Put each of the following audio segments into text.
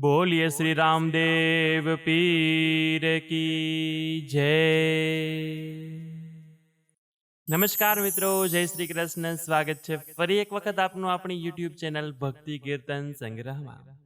બોલીએ શ્રી રામદેવ પીર કી જય. નમસ્કાર મિત્રો, જય શ્રી કૃષ્ણ. સ્વાગત છે ફરી એક વખત આપનું આપણી યુટ્યુબ ચેનલ ભક્તિ કીર્તન સંગ્રહમાં.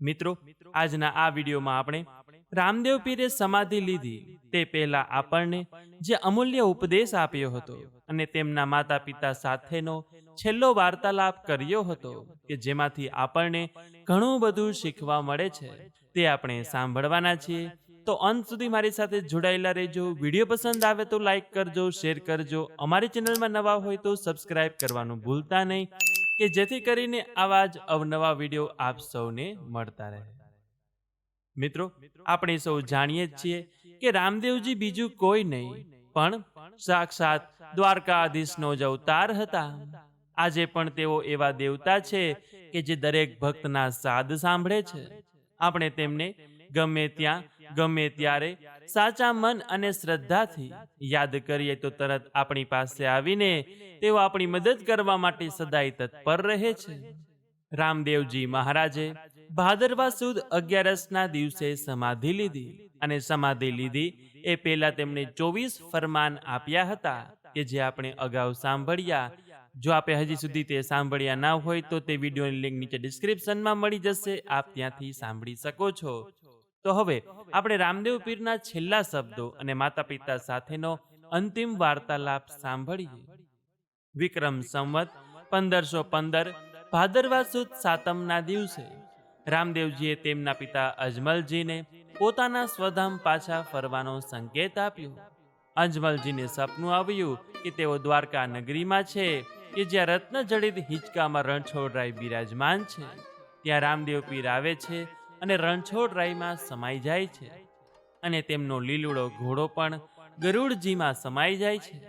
મિત્રો, આજના આ વિડીયોમાં આપણે રામદેવ પીરે સમાધિ લીધી. તે પહેલા આપણને જે અમૂલ્ય ઉપદેશ આપ્યો હતો અને તેમના માતા પિતા સાથેનો છેલ્લો વાર્તાલાપ કર્યો હતો કે જેમાંથી આપણને ઘણું બધું શીખવા મળે છે, તે આપણે સાંભળવાના છીએ. તો અંત સુધી મારી સાથે જોડાયેલા રહેજો. વીડિયો પસંદ આવે તો લાઈક કરજો, શેર કરજો. અમારી ચેનલમાં નવા હોય તો સબસ્ક્રાઈબ કરવાનું ભૂલતા નહીં, કે જેથી કરીને આવા જ અવનવા વીડિયો આપ સૌને મળતા રહે. મિત્રો, આપણે સૌ જાણીએ જ છીએ કે રામદેવજી બીજું કોઈ નહીં, પણ સાક્ષાત દ્વારકાધીશનો જ અવતાર હતા. આજે પણ તેઓ એવા દેવતા છે કે જે દરેક ભક્તના સાદ સાંભળે છે. આપણે તેમને ગમે ત્યાં, ગમે ત્યારે સાચા મન અને શ્રદ્ધાથી યાદ કરીએ તો તરત આપણી પાસે આવીને તેઓ આપણી મદદ કરવા માટે સદાય તત્પર રહે છે. રામદેવજી મહારાજે ભાદરવા સુદ અગિયારસના દિવસે સમાધિ લીધી અને સમાધિ લીધી એ પહેલા તેમણે ચોવીસ ફરમાન આપ્યા હતા કે જે આપણે અગાઉ સાંભળ્યા. જો આપે હજી સુધી તે સાંભળ્યા ના હોય તો તે વિડીયોની લિંક નીચે ડિસ્ક્રિપ્શનમાં મળી જશે. આપ ત્યાંથી સાંભળી શકો છો. તો હવે આપણે રામદેવ પીરના છેલ્લા શબ્દો અને માતા પિતા સાથેનો અંતિમ વાર્તાલાપ સાંભળીએ. વિક્રમ સંવત પંદરસો પંદર, ભાદરવા સુદ સાતમના દિવસે રામદેવજીએ તેમના પિતા અજમલજીને પોતાના સ્વધામ પાછા ફરવાનો સંકેત આપ્યો. અજમલજીને સપનું આવ્યું કે તેઓ દ્વારકા નગરીમાં છે, કે જ્યાં રત્ન જડિત હિંચકામાં રણછોડરાય બિરાજમાન છે. ત્યાં રામદેવ પીર આવે છે અને રણછોડરાયમાં સમાઈ જાય છે. અને તેમનો લીલુડો ઘોડો પણ ગરુડજીમાં સમાઈ જાય છે.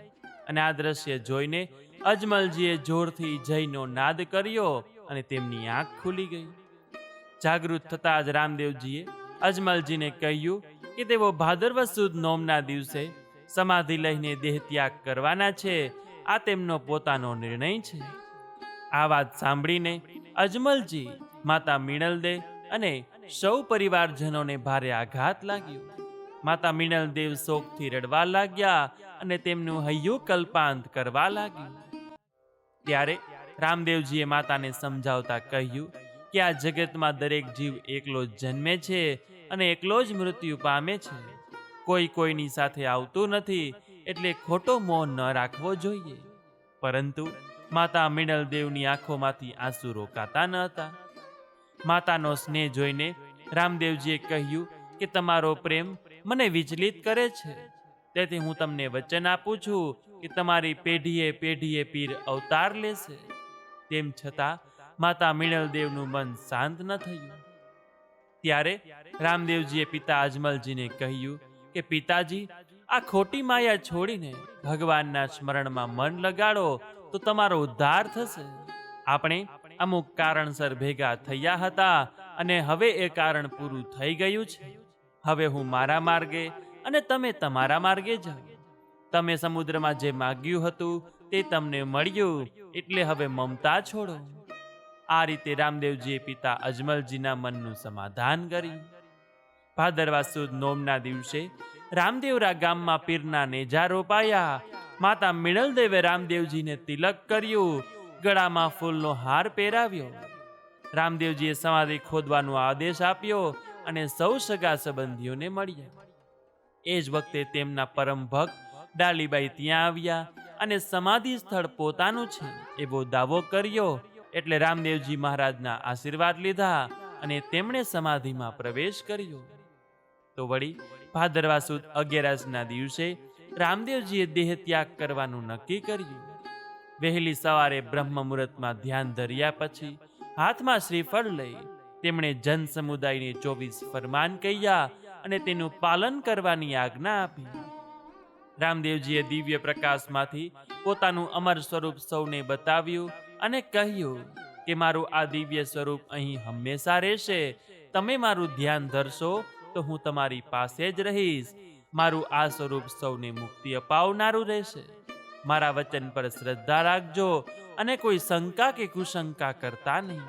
અને આ દ્રશ્ય જોઈને અજમલજીએ જોરથી જયનો નાદ કર્યો અને તેમની આંખ ખુલી ગઈ. જાગૃત થતાં જ રામદેવજીએ અજમલજીને કહ્યું કે તેઓ ભાદરવ સુદ નોમના દિવસે સમાધિ લઈને દેહ ત્યાગ કરવાના છે. આ તેમનો પોતાનો નિર્ણય છે. આ વાત સાંભળીને અજમલજી, માતા મિણલદે અને સૌ પરિવારજનોને ભારે આઘાત લાગ્યો. માતા મિણલદેવ શોકથી રડવા લાગ્યા અને તેમનું હૈયું કલ્પાંત કરવા લાગ્યું. ત્યારે રામદેવજીએ માતાને સમજાવતા કહ્યું કે આ જગતમાં દરેક જીવ એકલો જ જન્મે છે અને એકલો જ મૃત્યુ પામે છે. કોઈ કોઈની સાથે આવતું નથી એટલે ખોટો મોહ ન રાખવો જોઈએ. પરંતુ માતા મિનલદેવની આંખોમાંથી આંસુ રોકાતા ન હતા. માતાનો સ્નેહ જોઈને રામદેવજીએ કહ્યું કે તમારો પ્રેમ મને વિચલિત કરે છે. તેથી હું તમને વચન આપું છું કે તમારી પેઢીએ પેઢીએ પીર અવતાર લેશે. તેમ છતાં માતા મિણલદેવનું મન શાંત ન થયું. ત્યારે રામદેવજીએ પિતા અજમલજીને કહ્યું કે, પિતાજી, આ ખોટી માયા છોડીને ભગવાનના સ્મરણમાં મન લગાડો તો તમારો ઉદ્ધાર થશે. આપણે અમુક કારણસર ભેગા થયા હતા અને હવે એ કારણ પૂરું થઈ ગયું છે. હવે હું મારા માર્ગે અને તમે તમારા માર્ગે જાઓ તમે સમુદ્રમાં જે માગ્યું હતું તે તમને મળ્યું, એટલે હવે મમતા છોડો. આ રીતે રામદેવજીએ પિતા અજમલજીના મનનું સમાધાન કર્યું. ભાદરવા સુદ નોમના દિવસે રામદેવરા ગામમાં પીરના નેજા રોપાયા. માતા મિણલદેવે રામદેવજીને તિલક કર્યું. ગળામાં ફૂલનો હાર પહેરાવ્યો. રામદેવજીએ સમાધિ ખોદવાનો આદેશ આપ્યો અને સૌ સગા સંબંધીઓને મળ્યા. એ જ વખતે તેમના પરમ ભક્ત ડાલીબાઈ ત્યાં આવ્યા અને સમાધિ સ્થળ પોતાનું છે એવો દાવો કર્યો. એટલે રામદેવજી મહારાજના આશીર્વાદ લીધા અને તેમણે સમાધિમાં પ્રવેશ કર્યો. તો વળી ભાદરવા સુદ અગિયારસના દિવસે રામદેવજીએ દેહ ત્યાગ કરવાનું નક્કી કર્યું. વહેલી સવારે બ્રહ્મ મુહૂર્તમાં ધ્યાન ધર્યા પછી હાથમાં શ્રીફળ લઈ તેમણે જન સમુદાયને ચોવીસ ફરમાન કહ્યા અને તેનું પાલન કરવાની આજ્ઞા આપી. રામદેવજીએ દિવ્ય પ્રકાશમાંથી પોતાનું અમર સ્વરૂપ સૌને બતાવ્યું અને કહ્યું કે મારું આ દિવ્ય સ્વરૂપ અહીં હંમેશા રહેશે. તમે મારું ધ્યાન ધરશો તો હું તમારી પાસે જ રહીશ. મારું આ સ્વરૂપ સૌને મુક્તિ અપાવનારું રહેશે. મારા વચન પર શ્રદ્ધા રાખજો અને કોઈ શંકા કે કુશંકા કરતા નહીં.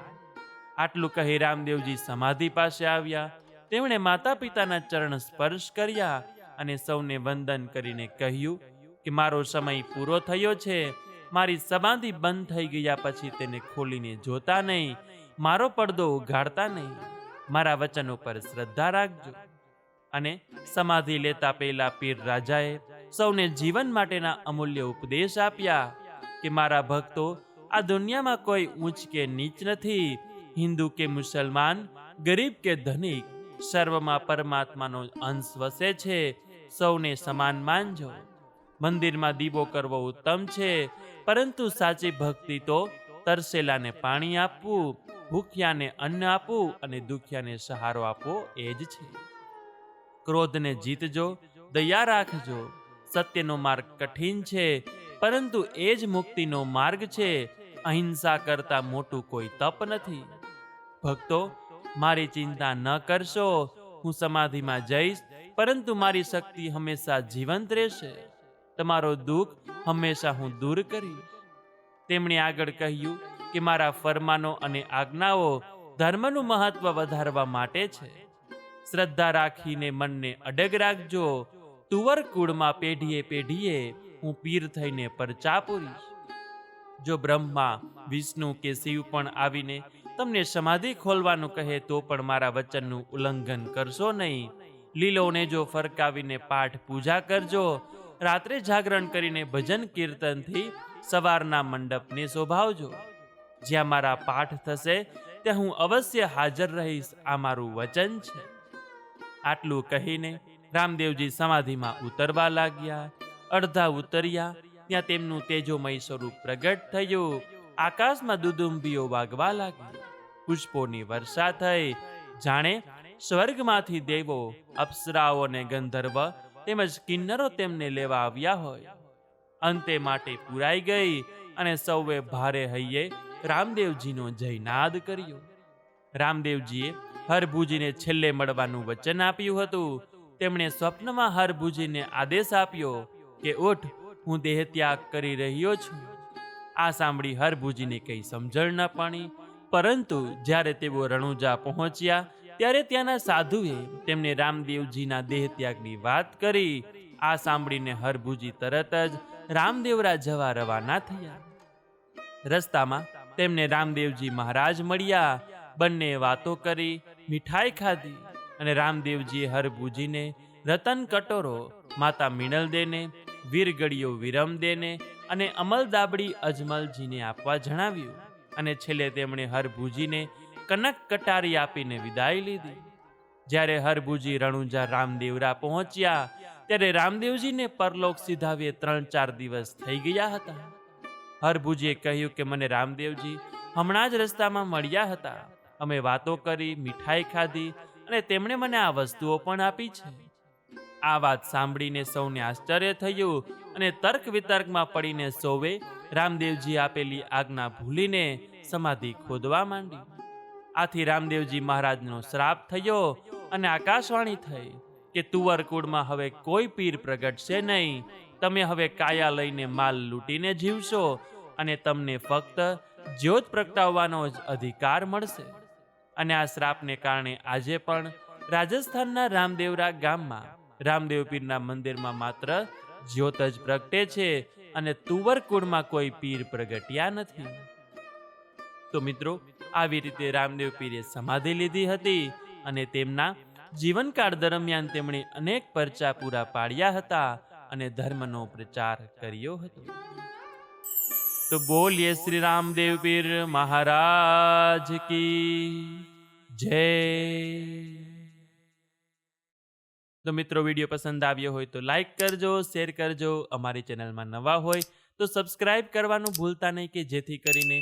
આટલું કહી રામદેવજી સમાધિ પાસે આવ્યા. તેમણે માતા પિતાના ચરણ સ્પર્શ કર્યા અને સૌને વંદન કરીને કહ્યું કે મારો સમય પૂરો થયો છે. મારી સમાધિ બંધ થઈ ગયા પછી તેને ખોલીને જોતા નહીં, મારો પડદો ઉઘાડતા નહીં. મારા વચન ઉપર શ્રદ્ધા રાખજો. અને સમાધિ લેતા પહેલા પીર રાજાએ સૌને જીવન માટેના અમૂલ્ય ઉપદેશ આપ્યા કે મારા ભક્તો, આ દુનિયામાં કોઈ ઊંચ કે નીચ નથી, હિન્દુ કે મુસલમાન, ગરીબ કે ધનિક, સર્વમાં પરમાત્માનો અંશ વસે છે, સૌને સમાન માનજો. મંદિરમાં દીવો કરવો ઉત્તમ છે. પરંતુ સાચી ભક્તિ તો તરસેલાને પાણી આપવું, ભૂખ્યાને અન્ન આપવું અને દુખિયાને સહારો આપવો એ જ છે. ક્રોધને જીતજો, દયા રાખજો. સત્યનો માર્ગ કઠિન છે, પરંતુ એ જ મુક્તિનો માર્ગ છે. અહિંસા કરતા મોટું કોઈ તપ નથી. ભક્તો, મારી ચિંતા ન કરશો. હું સમાધિમાં જઈશ, પરંતુ મારી શક્તિ હંમેશા જીવંત રહેશે. તમારો દુઃખ હંમેશા હું દૂર કરીશ. તેમણે આગળ કહ્યું કે મારા ફરમાનો અને આજ્ઞાઓ ધર્મનું મહત્વ વધારવા માટે છે. શ્રદ્ધા રાખીને મનને અડગ રાખજો. તુવર કુળમાં પેઢીએ પેઢીએ હું પીર થઈને પરચા પૂરીશ. જો બ્રહ્મા, વિષ્ણુ કે શિવ પણ આવીને તમને સમાધિ ખોલવાનું કહે તો પણ મારા વચનનું ઉલ્લંઘન કરશો નહીં. લીલોને જો ફરકાવીને પાઠ પૂજા કરજો રાત્રે જાગરણ કરીને ભજન કીર્તનથી સવારના મંડપને શોભાવજો. જ્યાં મારા પાઠ થશે, ત્યાં હું અવશ્ય હાજર રહીશ, આ મારું વચન છે. આટલું કહીને રામદેવજી સમાધિમાં ઉતરવા લાગ્યા. અડધા ઉતર્યા, ત્યાં તેમનું તેજોમય સ્વરૂપ પ્રગટ થયું. આકાશમાં દુદુંબીઓ વાગવા લાગી. પુષ્પોની વર્ષા થઈ. જાણે સ્વર્ગમાંથી દેવો, અપ્સરાઓ અને ગંધર્વ તેમજ કિન્નરો તેમને લેવા આવ્યા હોય. અંતે માટે પુરાઈ ગઈ અને સૌએ ભારે હૈયે રામદેવજીનો જયનાદ કર્યો. રામદેવજીએ હરભુજીને છેલ્લે મળવાનું વચન આપ્યું હતું. તેમણે સ્વપ્નમાં હરભુજીને આદેશ આપ્યો કે, ઉઠ, હું દેહ ત્યાગ કરી રહ્યો છું. આ સાંભળી હરભુજીને કંઈ સમજણ ન પાણી પરંતુ જ્યારે તેઓ રણુજા પહોંચ્યા ત્યારે ત્યાંના સાધુએ તેમને રામદેવજીના દેહ ત્યાગની વાત કરી. આ સાંભળીને હરભુજી તરત જ રામદેવરા જવા રવાના થયા. રસ્તામાં તેમને રામદેવજી મહારાજ મળ્યા. બંને વાતો કરી, મીઠાઈ ખાધી અને રામદેવજીએ હરભુજીને રતન કટોરો, માતા મિનલ દેને વીરગડીઓ વિરમ દેને અને અમલ દાબડી અજમલજીને આપવા જણાવ્યું અને છેલ્લે તેમણે હરભુજીને કનક કટારી આપીને વિદાય લીધી. જ્યારે હરભુજી રણુજા રામદેવરા પહોંચ્યા, ત્યારે રામદેવજીને પરલોક સીધાવીએ ત્રણ ચાર દિવસ થઈ ગયા હતા. હરભુજીએ કહ્યું કે, મને રામદેવજી હમણાં જ રસ્તામાં મળ્યા હતા. અમે વાતો કરી, મીઠાઈ ખાધી અને તેમણે મને આ વસ્તુઓ પણ આપી છે. આ વાત સાંભળીને સૌને આશ્ચર્ય થયું અને તર્ક વિતર્કમાં પડીને સૌએ રામદેવજી આપેલી આજ્ઞા ભૂલીને સમાધિ ખોદવા માંડી. આથી રામદેવજી મહારાજનો શ્રાપ થયો અને આકાશવાણી થઈ કે તુવરકુળમાં હવે કોઈ પીર પ્રગટશે નહીં. તમે હવે કાયા લઈને માલ લૂંટીને જીવશો અને તમને ફક્ત જ્યોત પ્રગટાવવાનો જ અધિકાર મળશે. અને આ શ્રાપને કારણે આજે પણ રાજસ્થાનના રામદેવરા ગામમાં રામદેવ પીરના મંદિરમાં માત્ર જ્યોત જ પ્રગટે છે અને તુવરકુળમાં કોઈ પીર પ્રગટ્યા નથી. તો મિત્રો આવી રીતે રામદેવ પીરે સમાધિ લીધી હતી અને તેમના જીવનકાળ દરમિયાન તેમણે અનેક પરચા પૂરા પાડ્યા હતા અને ધર્મનો પ્રચાર કર્યો હતો. તો બોલીએ શ્રી રામદેવ પીર મહારાજ કી જય. તો મિત્રો, વીડિયો પસંદ આવ્યો હોય તો લાઈક કરજો, શેર કરજો. અમારી ચેનલમાં નવા હોય તો સબસ્ક્રાઈબ કરવાનું ભૂલતા નહીં કે જેથી કરીને